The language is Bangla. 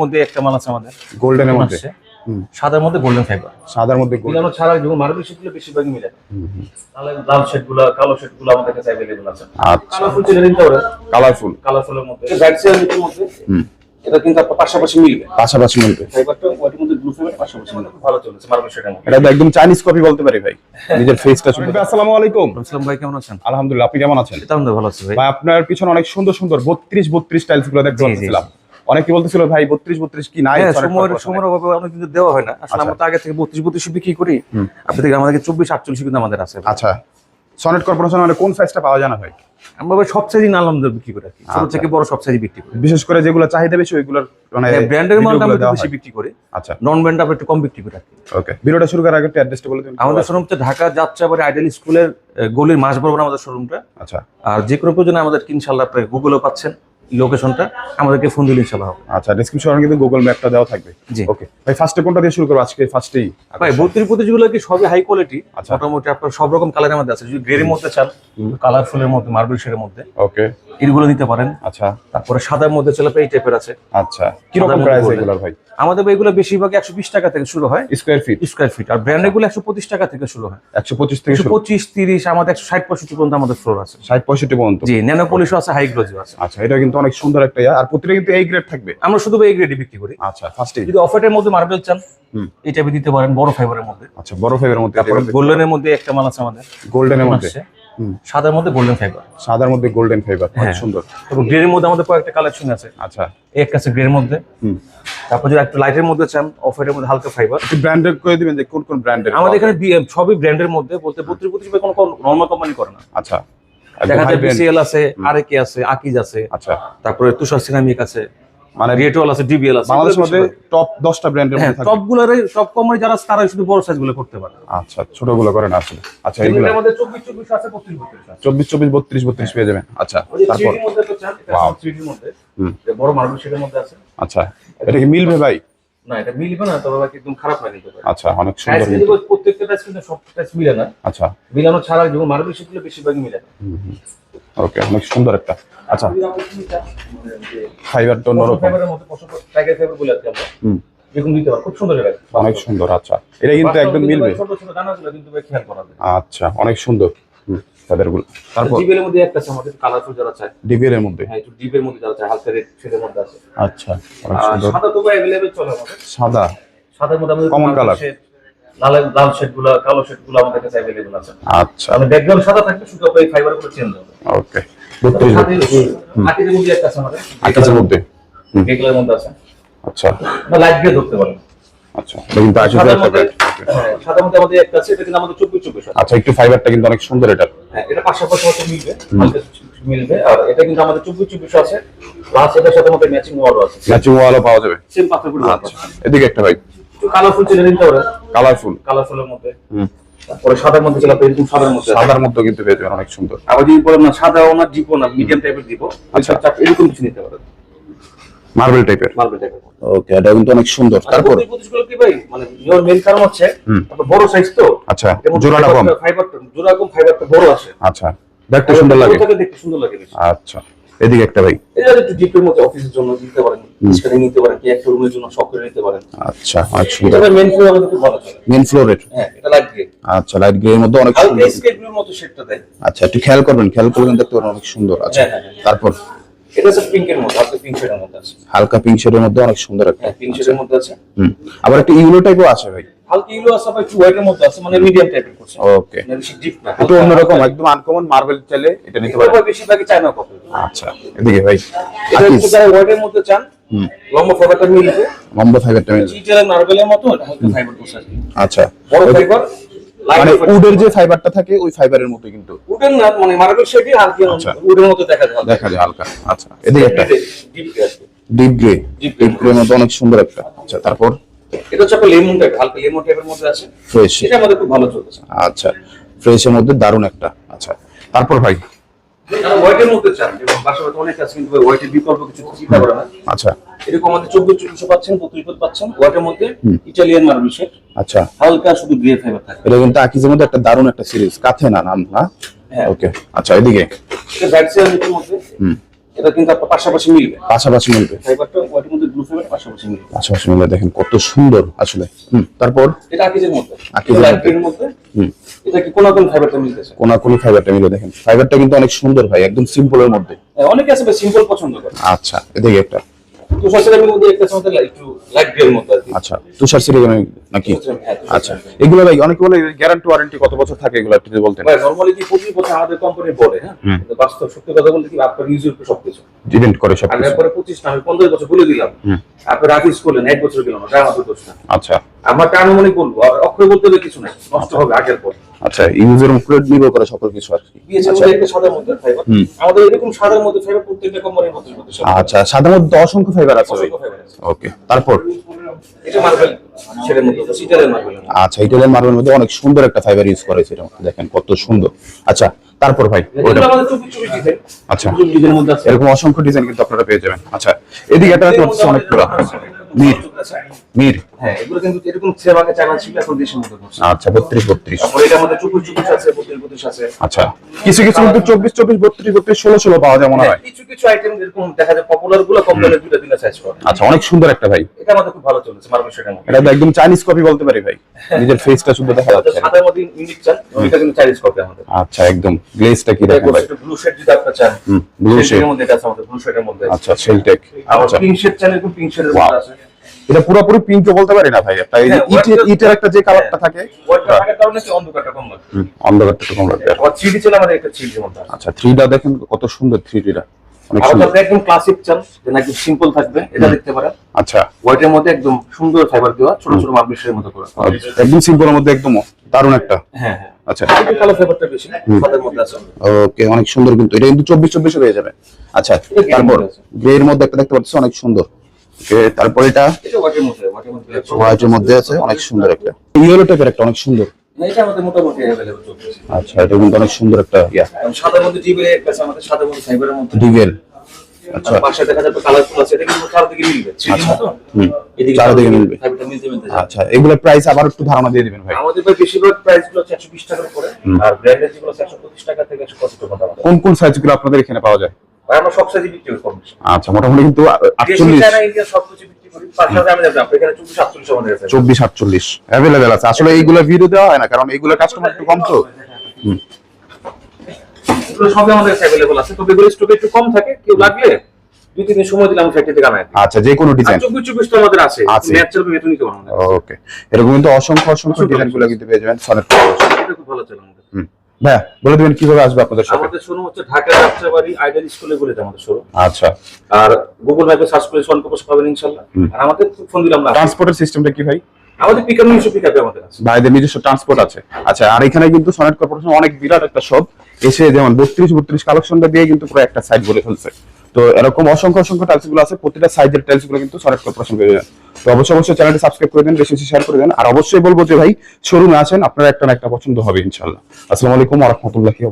মধ্যে একটা মাল আছে আমাদের। গোল্ডেনের মধ্যে? সাদার মধ্যে গোল্ডেন ফাইবার সাদার মধ্যে গোল্ড মিলানো ছাড়া যেমন মার্বেল শেডগুলো বেশিরভাগই মিলে। তাহলে লাল শেডগুলো কালো শেডগুলো আমাদের কাছে অ্যাভেলেবল আছে। আচ্ছা। কালারফুল চেনে নিতে পারেন কালারফুল কালারফুলের মধ্যে। ব্যাক সাইডের মধ্যে। হুম। এটা কিন্তু আপনার পাশাপাশি মিলবে। পাশাপাশি মিলবে। ফাইবারটা ওইটার মধ্যে ব্লু ফাইবার পাশাপাশি মিলবে। ভালো চলেছে মার্বেল শেডের এটা তো একদম চাইনিজ কপি বলতে পারি ভাই। নিজের ফেসটা শুনতে আসসালামু আলাইকুম। আসসালাম ভাই কেমন আছেন? আলহামদুলিল্লাহ আপনি কেমন আছেন? এটা আমাদের ভালো আছে ভাই। ভাই আপনার পিছনে অনেক সুন্দর সুন্দর বত্রিশ বত্রিশ টাইলসগুলো দেখতে পাচ্ছিলাম। অনেকে বলতেছিল ভাই বত্রিশ বত্রিশ কি নাই? হ্যাঁ সময়ের সময়ের অভাবে অনেক কিন্তু দেওয়া হয় না। আসলে আচ্ছা। আমরা তো আগে থেকে বত্রিশ বত্রিশ বিক্রি করি। আপনি থেকে আমাদের চব্বিশ আটচল্লিশ কিন্তু আমাদের আছে। আচ্ছা। সনেট কর্পোরেশন মানে কোন সাইজটা পাওয়া যায় না ভাই? আমরা সব সাইজই আলহামদুলিল্লাহ বিক্রি করে রাখি ছোট আচ্ছা। থেকে বড় সব সাইজই বিক্রি করি। বিশেষ করে যেগুলো চাহিদা বেশি ওইগুলোর মানে ব্র্যান্ডের মালটা আমরা বেশি। বিক্রি করি। আচ্ছা। নন ব্র্যান্ড আমরা একটু কম বিক্রি করে রাখি ওকে ভিডিওটা শুরু করার আগে একটু অ্যাড্রেসটা বলে দিন। আমাদের শোরুম হচ্ছে ঢাকা যাত্রাবাড়ি আইডিয়াল স্কুলের গলির মাস বরাবর আমাদের শোরুমটা আচ্ছা। আর যে কোনো প্রয়োজনে আমাদের ইনশাল্লাহ আপনি গুগলেও পাচ্ছেন। লোকেশনটা আমাদেরকে ফোন দিলে ইনশাল্লাহ হবে। আচ্ছা ডেসক্রিপশনে কিন্তু গুগল ম্যাপটা দেওয়া থাকবে। জি। ওকে ভাই ফার্স্টে কোনটা দিয়ে শুরু করব? আজকে ফার্স্টেই ভাই বত্রিশ প্রতিযোগিগুলো কি সবই হাই কোয়ালিটি আচ্ছা। মোটামুটি আপনার সব রকম কালারের মধ্যে আছে। যদি গ্রের মধ্যে চান কালারফুলের মধ্যে মার্বেল শেডের মধ্যে ওকে এগুলো নিতে পারেন। আচ্ছা। তারপরে সাদার মধ্যে চলে এই টাইপের আছে। আচ্ছা। কীরকম সাদার প্রাইস এগুলোর ভাই? আমাদের ভাই এগুলো বেশিরভাগ একশো বিশ টাকা থেকে শুরু হয়। স্কোয়ার ফিট স্কোয়ার ফিট আর ব্র্যান্ডেরগুলো একশো পঁচিশ টাকা থেকে শুরু হয়। একশো পঁচিশ থেকে একশো শুরু পঁচিশ তিরিশ আমাদের একশো ষাট পঁয়ষট্টি পর্যন্ত আমাদের ফ্লোর আছে। ষাট পঁয়ষট্টি পর্যন্ত। জি ন্যানো পলিশও আছে হাই গ্লোজিও আছে। আচ্ছা এটা কিন্তু অনেক সুন্দর একটা ইয়া। আর প্রতিটা কিন্তু এই গ্রেড থাকবে। আমরা শুধু এই গ্রেডে বিক্রি করি। আচ্ছা ফার্স্টেই যদি অফারের মধ্যে মার্বেল চান হুম। এই টাইপে দিতে পারেন বড় ফাইবারের মধ্যে। আচ্ছা বড় ফাইভের মধ্যে তারপরে গোল্ডেনের মধ্যে একটা মাল আছে আমাদের। গোল্ডেনের মধ্যে। হুম। সাদার মধ্যে গোল্ডেন ফাইবার সাদার মধ্যে গোল্ডেন ফাইবার অনেক হ্যাঁ। সুন্দর। তারপর গ্রের মধ্যে আমাদের কয়েকটা কালেকশন আছে। আচ্ছা। একটা আছে গ্রের মধ্যে। হুম। তারপর যদি একটু লাইটের মধ্যে চান অফ এর মধ্যে হালকা ফাইবার একটু ব্র্যান্ডেড করে দিবেন যে কোন কোন ব্র্যান্ডের আমাদের এখানে সবই ব্র্যান্ডের মধ্যে বলতে বত্রিশ বত্রিশ কোনো নর্মাল কোম্পানি করে না। আচ্ছা। দেখা যায় বিসিএল আছে আরএকে আছে আকিজ আছে আচ্ছা। তারপরে তুষার সিনামিক আছে মানে রিয়েটল আছে ডিবিএল আছে বাংলাদেশের মধ্যে টপ দশটা ব্র্যান্ডের হ্যাঁ মধ্যে থাকবে টপগুলোর যারা তারাই শুধু বড় সাইজগুলো করতে পারে। আচ্ছা ছোটগুলো করেন আসলে। আচ্ছা এগুলোর মধ্যে চব্বিশ চব্বিশ আছে বত্রিশ বত্রিশ আছে। চব্বিশ চব্বিশ বত্রিশ বত্রিশ পেয়ে যাবেন। আচ্ছা তারপর? 3D র মধ্যে তো চান, এটা Wow. 3D মধ্যে। হুম। বড় মার্বেল শেডের মধ্যে আছে। আচ্ছা এটা কি মিলবে ভাই? না এটা মিলবে না তবে একদম খারাপ আচ্ছা অনেক সুন্দর কিন্তু। প্রত্যেকটা কিন্তু সব মিলে না। আচ্ছা। মিলানো ছাড়া যেমন মার্বেল বেশিরভাগই মিলে না। ওকে অনেক সুন্দর একটা। আচ্ছা। যদি আপনি কিনতে চান, যে ফাইবার তো পশম ফাইবারের মধ্যে পশম টাইগার ফাইবার বলে আর আমরা হুম। দিতে পারি খুব সুন্দর লাগে অনেক সুন্দর আচ্ছা। এটা কিন্তু একদম মিলবে। ছোট ছোট দানাগুলো কিন্তু খেয়াল করা আচ্ছা অনেক সুন্দর। তারপর জিবের মধ্যে একটা আছে আমাদের কালারফুল যারা চায়। ডিবিএর এর মধ্যে? হ্যাঁ একটু ডিপের মধ্যে যারা চায় হালকা রেড শেডের মধ্যে আছে। আচ্ছা সাদা তো অ্যাভেলেবেল চলে আমাদের। সাদা? সাদার মধ্যে আমাদের Common কালো color। shade, লাল লাল শেডগুলো কালো শেডগুলো আমাদের কাছে অ্যাভেলেবল আছে। আচ্ছা। তাহলে ব্যাকগ্রাউন্ড সাদা থাকবে শুধু আপনার ফাইবারগুলো চেঞ্জ হবে। ওকে বত্রিশ আকিজের মধ্যে একটা আছে আমাদের। আকাশের মধ্যে? গ্রে মধ্যে আছে। আচ্ছা। লাইট গ্রে ধরতে পারেন আচ্ছা। কিন্তু আশি সাদার মধ্যে টাকা। হ্যাঁ সাদার মধ্যে আমাদের একটা আছে এটা কিন্তু আমাদের চব্বিশ চব্বিশ আছে আচ্ছা একটু ফাইবারটা কিন্তু অনেক সুন্দর এটা। হ্যাঁ এটা পাশাপাশি হয়তো মিলবে। মিলবে। আর এটা কিন্তু আমাদের চব্বিশ চব্বিশ আছে। প্লাস এটার সাথে আমাদের ম্যাচিং ওয়ালও আছে। ম্যাচিং ওয়ালও পাওয়া যাবে। সেম পাথরগুলো আচ্ছা এদিকে একটা ভাই। কালারফুল নিতে পারেন কালারফুল কালারফুলের মধ্যে। হুম। সাদার মধ্যে সাদার মধ্যে। সাদার মধ্যে কিন্তু পেয়ে যাবেন অনেক সুন্দর। আবার যদি বলেন না সাদা ওনার দিব না মিডিয়াম টাইপের দিব। আচ্ছা। আচ্ছা। এরকম কিছু নিতে পারেন। মার্বেল টাইপের মার্বেল টাইপের ওকে এটা কিন্তু অনেক সুন্দর। তারপর? কি ভাই? মানে নেওয়ার মেন কারণ হচ্ছে। বড় সাইজ তো। আচ্ছা জোড়াটা কম। ফাইবারটা জোড়া কম ফাইবারটা বড় আসে। আচ্ছা দেখতে সুন্দর লাগে। ওটাকে দেখতে সুন্দর লাগে আচ্ছা এদিকে একটা ভাই। এটা একটু ডিপের মধ্যে অফিসের জন্য দিতে পারেন স্টাডি নিতে পারেন কি একটা রুমের জন্য শখ করে নিতে পারেন। আচ্ছা অনেক এটা মেন ফ্লোর আমাদের খুব ভালো চলে। মেন ফ্লোরের হ্যাঁ এটা লাইট গ্রে আচ্ছা লাইট গ্রে এর মধ্যে অনেক সুন্দর। স্কেপ ব্লুর মতো শেডটা দেয়। আচ্ছা একটু খেয়াল করবেন খেয়াল করবেন দেখতে পারেন অনেক সুন্দর। আচ্ছা হ্যাঁ, হ্যাঁ, হ্যাঁ। তারপর? এটা হচ্ছে পিঙ্কের মধ্যে হালকা পিঙ্ক শেডের মধ্যে আছে। হালকা পিঙ্ক শেডের মধ্যে অনেক সুন্দর একটা হ্যাঁ পিঙ্ক শেডের মধ্যে আছে। হুম। আবার একটা ইউলো টাইপও আছে ভাই। হালকা ইলো আছে আবার একটু হোয়াইটের মধ্যে আছে মানে মিডিয়াম টাইপের করছে। ওকে মানে বেশি ডিপ না একটু অন্যরকম একদম আনকমন মার্বেল চাইলে এটা নিতে পারেন। এটা বেশিরভাগই চায়না কপি আচ্ছা এদিকে ভাই এটা একটু যারা হোয়াইটের মধ্যে চান হুম। লম্বা ফাইবারটা মিলবে লম্বা ফাইবারটা মিলবে চিটার মার্বেলের মতো হালকা ফাইবার করছে আচ্ছা। বড় ফাইবার মানে উডের যে ফাইবারটা থাকে ওই ফাইবারের মতো কিন্তু। উডেন না মানে মার্বেল শেডই হালকা আচ্ছা। উডের মতো দেখা যায়। দেখা যায় হালকা। আচ্ছা এদিকে একটা। ডিপ গ্রে ডিপ গ্রে মতো অনেক সুন্দর একটা। আচ্ছা তারপর? এটা হচ্ছে আপনার লেমন টাইপ হালকা লেমন টাইপের মধ্যে আছে। ফ্রেশ সেটা আমাদের খুব ভালো চলতেছে। আচ্ছা ফ্রেশের মধ্যে দারুণ একটা। আচ্ছা তারপর ভাই? হোয়াইটের মধ্যে চান বাসাবাড়িতে অনেক আছে কিন্তু হোয়াইটের বিকল্প কিছু চিন্তা করে না। আচ্ছা। এরকম আমাদের চব্বিশ চব্বিশশো পাচ্ছেন বত্রিশ পাচ্ছেন হোয়াইটের মধ্যে ইটালিয়ান মার্বেল শেড। আচ্ছা। হালকা শুধু গ্রে ফাইবার থাকে। এটা কিন্তু আকিজের মধ্যে একটা দারুণ একটা সিরিজ কাথে না নাম না? হ্যাঁ। ওকে আচ্ছা এদিকে। ব্যাক সাইডের মধ্যে। হুম। এটা কিন্তু আপনার পাশাপাশি মিলবে। পাশাপাশি মিলবে। ফাইবারটা মধ্যে ব্লু ফাইবার পাশাপাশি মিলবে। দেখেন কত সুন্দর আসলে। হুম তারপর? এটা আকিজের মধ্যে। আকিজের মধ্যে। হুম। এটা কি কোন কোন ফাইবারটা মিলতেছে? কোনাকুনি ফাইবারটা মিলে দেখেন। ফাইবারটা কিন্তু অনেক সুন্দর ভাই একদম সিম্পলের মধ্যে। হ্যাঁ, অনেকে আছে সিম্পল পছন্দ করে। আচ্ছা এদিকে একটা। তুষার মধ্যে একটা আমাদের একটু লাইট গ্রের মধ্যে আর কি। আচ্ছা তুষার নাকি? হ্যাঁ, আচ্ছা এগুলো ভাই অনেকে বলে গ্যারান্টি ওয়ারেন্টি কত বছর থাকে এগুলো একটু যদি বলতেন? ভাই নরমালি কি প্রতি বছর আমাদের কোম্পানি বলে হ্যাঁ? বাস্তব সত্যি কথা বলতে কি আপনার ইউজের উপর সবকিছু। ডিপেন্ড করে সব না আমি পনেরো বছর বলে দিলাম। আপনি করলেন এক বছর গেলাম না আমাদের দোষ না আচ্ছা। আমার আনুমানিক বলব আর অক্ষয় বলতে হবে কিছু নাই নষ্ট হবে আগের পর। আচ্ছা ইউজের উপরে নির্ভর করে সকল কিছু আর কি। আচ্ছা। একটা সাদার মধ্যে ফাইবার হুম। আমাদের এরকম সাদার মধ্যে ফাইবার প্রত্যেকটা কোম্পানির মধ্যে মধ্যে। আচ্ছা মধ্যে অসংখ্য ফাইবার আছে। ওকে তারপর? এটা মার্বেল আচ্ছা ইটালিয়ান মার্বেলের মধ্যে অনেক সুন্দর একটা ফাইবার ইউজ করেছে এটা দেখেন কত সুন্দর। আচ্ছা তারপর ভাই ওটা আচ্ছা। ডিজাইনের মধ্যে এরকম অসংখ্য ডিজাইন কিন্তু আপনারা পেয়ে যাবেন। আচ্ছা এদিকে দেখতে অনেক পুরো মির মির। হ্যাঁ এগুলো কিন্তু এরকম সেবাকে চালান ছিল এখন দেশের মধ্যে আচ্ছা বত্রিশ বত্রিশ। তারপরে এটা আমাদের চব্বিশ চব্বিশ আছে বত্রিশ বত্রিশ আছে। আচ্ছা। কিছু কিছু কিন্তু চব্বিশ চব্বিশ বত্রিশ বত্রিশ ষোলো ষোলো পাওয়া যায় মনে হ্যাঁ, হয়। কিছু কিছু আইটেম এরকম দেখা যায় পপুলারগুলো কম দামে দুইটা তিনটা সাইজ করে। আচ্ছা অনেক সুন্দর একটা ভাই। এটা আমাদের খুব ভালো চলেছে মার্বেল সেটার এটা একদম চাইনিজ কপি বলতে পারি ভাই। নিজের ফেসটা শুধু দেখা যাচ্ছে। সাদার মধ্যে ইউনিক ওইটা কিন্তু চাইনিজ কপি আমাদের। আচ্ছা একদম। গ্লেজটা কি ভাই? ব্লু শেড যদি আপনার চান হুম, blue এর মধ্যে এটা আছে আমাদের ব্লু শেডের মধ্যে আচ্ছা সেলটেক আবার আচ্ছা। পিঙ্ক শেড চান এরকম পিঙ্ক শেডের মধ্যে আছে। এটা পুরোপুরি পিঙ্ক বলতে পারি না ভাই একটা এই যে হ্যাঁ, ইটের ইটের একটা যে কালারটা হ্যাঁ, থাকে কি অন্ধকারটা কম লাগবে আচ্ছা থ্রিটা দেখেন কত সুন্দর থ্রিটা একদম ক্লাসিক চান নাকি সিম্পল থাকবে এটা দেখতে পারেন। আচ্ছা। হোয়াইটের মধ্যে একদম সুন্দর ফাইবার দেওয়া ছোট ছোট মার্বেল শেডের মতো করে। একদম সিম্পলের মধ্যে একদম দারুণ একটা। হ্যাঁ হ্যাঁ। আচ্ছা। কালো ফাইবারটা বেশি মধ্যে আছে। ওকে অনেক সুন্দর কিন্তু। এটা কিন্তু চব্বিশ চব্বিশ হয়ে যাবে। আচ্ছা তারপর গ্রে এর মধ্যে একটা দেখতে পাচ্ছি অনেক সুন্দর। তারপর এটা হোয়াইটের মধ্যে আছে অনেক সুন্দর একটা। ইয়েলো টাইপের একটা অনেক সুন্দর। না, এটা আমাদের মোটামুটি অ্যাভেলেবল চলতেছে। আচ্ছা এটা কিন্তু অনেক সুন্দর একটা ইয়া। সাদার মধ্যে জিবের একটা আছে আমাদের সাদার মধ্যে ফাইবারের মধ্যে। ডিভেল। আচ্ছা। পাশে দেখা যাবে কালারফুল আছে এটা কিন্তু চারদিকে মিলবে। আচ্ছা। হুম। চারদিকে মিলবে। আচ্ছা এগুলোর প্রাইস আবার একটু ধারণা দিয়ে দিবেন ভাই। আমাদের ভাই বেশিরভাগ প্রাইসগুলো টাকার উপরে আর যেগুলো টাকা থেকে টাকা। কোন কোন সাইজগুলো আপনাদের এখানে পাওয়া যায়? আমরা সব সাইজে বিক্রি করি আচ্ছা মোটামুটি কিন্তু সব কিছু বিক্রি করি। চব্বিশ আছে চব্বিশ আটচল্লিশ অ্যাভেলেবেল আছে। আসলে এইগুলো ভিডিও দেওয়া হয় না কারণ এইগুলো কাস্টমার একটু কম তো। এগুলো সবই আমাদের কাছে আছে। তবে এগুলো স্টকে একটু কম থাকে। কেউ লাগলে দুই তিন সময় দিলে আমি ফ্যাক্টরি থেকে আনাই আচ্ছা যে কোনো ডিজাইন চব্বিশ চব্বিশ তো আমাদের আছে। ম্যাচ চলবে ওকে এরকম কিন্তু অসংখ্য অসংখ্য ডিজাইনগুলো কিন্তু পেয়ে যাবেন। সনেট খুব ভালো চলে আমাদের ভাইয়া বলে দিবেন কীভাবে আসবে আপনাদের সাথে আমাদের শোরুম হচ্ছে ঢাকা যাত্রাবাড়ি আইডাল স্কুলে বলে আমাদের শোরুম। আচ্ছা। আর গুগল ম্যাপে সার্চ করে সোয়ান কপস পাবেন ইনশাআল্লাহ আর আমাদের ফোন দিলাম না। ট্রান্সপোর্টের সিস্টেমটা কি ভাই? আমাদের পিকআপ নিজস্ব পিকআপে আমাদের আছে। ভাইদের নিজস্ব ট্রান্সপোর্ট আছে। আচ্ছা আর এখানে কিন্তু সনেট কর্পোরেশন অনেক বিরাট একটা শপ এসে যেমন বত্রিশ বত্রিশ কালেকশনটা দিয়ে কিন্তু পুরো একটা সাইট বলে ফেলছে। তো এরকম অসংখ্য অসংখ্য টাইলসগুলো আছে, প্রতিটা সাইজের টাইলসগুলো কিন্তু সরেক্ট কর্পোরেশন করে যাবেন তো অবশ্যই অবশ্যই চ্যানেলটি সাবস্ক্রাইব করে দেন, বেশি বেশি শেয়ার করে দেন। আর অবশ্যই বলব যে ভাই শোরুমে আসেন, আপনার একটা না একটা পছন্দ হবে ইনশাল্লাহ আসসালামু আলাইকুম ওয়া রাহমাতুল্লাহি